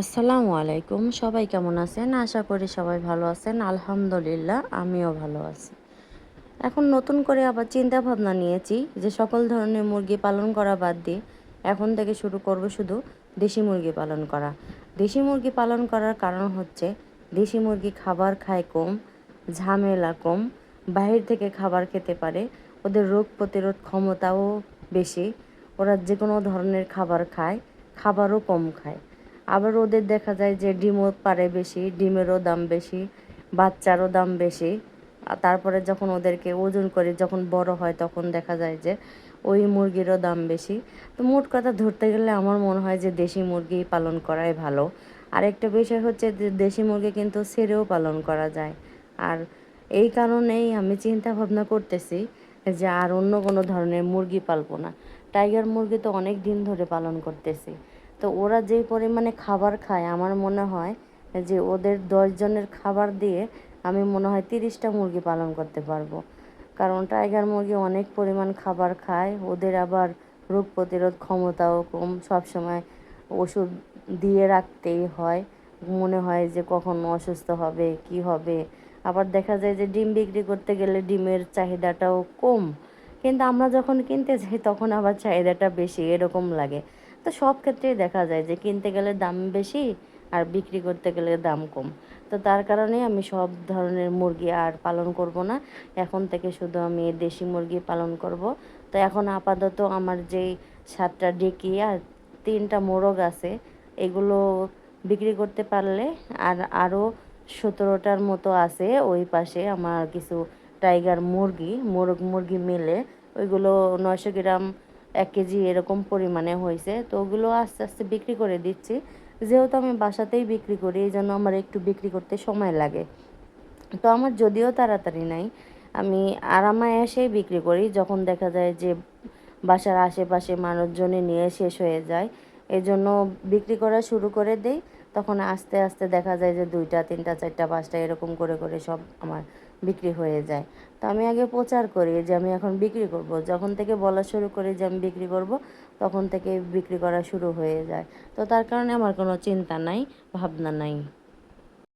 আসসালামু আলাইকুম। সবাই কেমন আছেন? আশা করি সবাই ভালো আছেন। আলহামদুলিল্লাহ, আমিও ভালো আছি। এখন নতুন করে আবার চিন্তা ভাবনা নিয়েছি যে সকল ধরনের মুরগি পালন করা বাদ দিয়ে এখন থেকে শুরু করব শুধু দেশি মুরগি পালন করা। দেশি মুরগি পালন করার কারণ হচ্ছে দেশি মুরগি খাবার খায় কম, ঝামেলা কম, বাহির থেকে খাবার খেতে পারে, ওদের রোগ প্রতিরোধ ক্ষমতাও বেশি, ওরা যে কোনো ধরনের খাবার খায়, খাবারও কম খায়। আবার ওদের দেখা যায় যে ডিমও পারে বেশি, ডিমেরও দাম বেশি, বাচ্চারও দাম বেশি। আর তারপরে যখন ওদেরকে ওজন করে যখন বড় হয় তখন দেখা যায় যে ওই মুরগিরও দাম বেশি। তো মোট কথা ধরতে গেলে আমার মনে হয় যে দেশি মুরগি পালন করাই ভালো। আরেকটা বিষয় হচ্ছে যে দেশি মুরগি কিন্তু ছেড়েও পালন করা যায়। আর এই কারণেই আমি চিন্তা ভাবনা করতেছি যে আর অন্য কোনো ধরনের মুরগি পালবো না। টাইগার মুরগি তো অনেক দিন ধরে পালন করতেছি। তো ওরা যেই পরিমাণে খাবার খায়, আমার মনে হয় যে ওদের দশজনের খাবার দিয়ে আমি মনে হয় তিরিশটা মুরগি পালন করতে পারব। কারণ টাইগার মুরগি অনেক পরিমাণ খাবার খায়, ওদের আবার রোগ প্রতিরোধ ক্ষমতাও কম, সবসময় ওষুধ দিয়ে রাখতেই হয়। মনে হয় যে কখন অসুস্থ হবে, কি হবে। আবার দেখা যায় যে ডিম বিক্রি করতে গেলে ডিমের চাহিদাটাও কম। কিন্তু আমরা যখন কিনতে যাই, তখন আবার চাহিদাটা বেশি, এরকম লাগে। তো সব ক্ষেত্রেই দেখা যায় যে কিনতে গেলে দাম বেশি আর বিক্রি করতে গেলে দাম কম। তো তার কারণেই আমি সব ধরনের মুরগি আর পালন করব না। এখন থেকে শুধু আমি দেশি মুরগি পালন করব। তো এখন আপাতত আমার যেই সাতটা ডেকি আর তিনটা মোরগ আছে, এগুলো বিক্রি করতে পারলে আর আরও সতেরোটার মতো আছে ওই পাশে আমার কিছু টাইগার মুরগি, মোরগ মুরগি মিলে ওইগুলো নয়শো গ্রাম এক কেজি এরকম পরিমাণে হয়েছে। তো ওগুলো আস্তে আস্তে বিক্রি করে দিচ্ছি। যেহেতু আমি বাসাতেই বিক্রি করি, এই জন্য আমার একটু বিক্রি করতে সময় লাগে। তো আমার যদিও তাড়াতাড়ি নাই, আমি আরামায় এসেই বিক্রি করি। যখন দেখা যায় যে বাসার আশেপাশে মানুষজনে নিয়ে শেষ হয়ে যায়, এজন্য বিক্রি করা শুরু করে দেই। তখন আস্তে আস্তে দেখা যায় যে দুইটা, তিনটা, চারটা, পাঁচটা এরকম করে করে সব আমার বিক্রি হয়ে যায়। তো আমি আগে প্রচার করি যে আমি এখন বিক্রি করব। যখন থেকে বলা শুরু করি যে আমি বিক্রি করব, তখন থেকে বিক্রি করা শুরু হয়ে যায়। তো তার কারণে আমার কোনো চিন্তা নাই, ভাবনা নাই।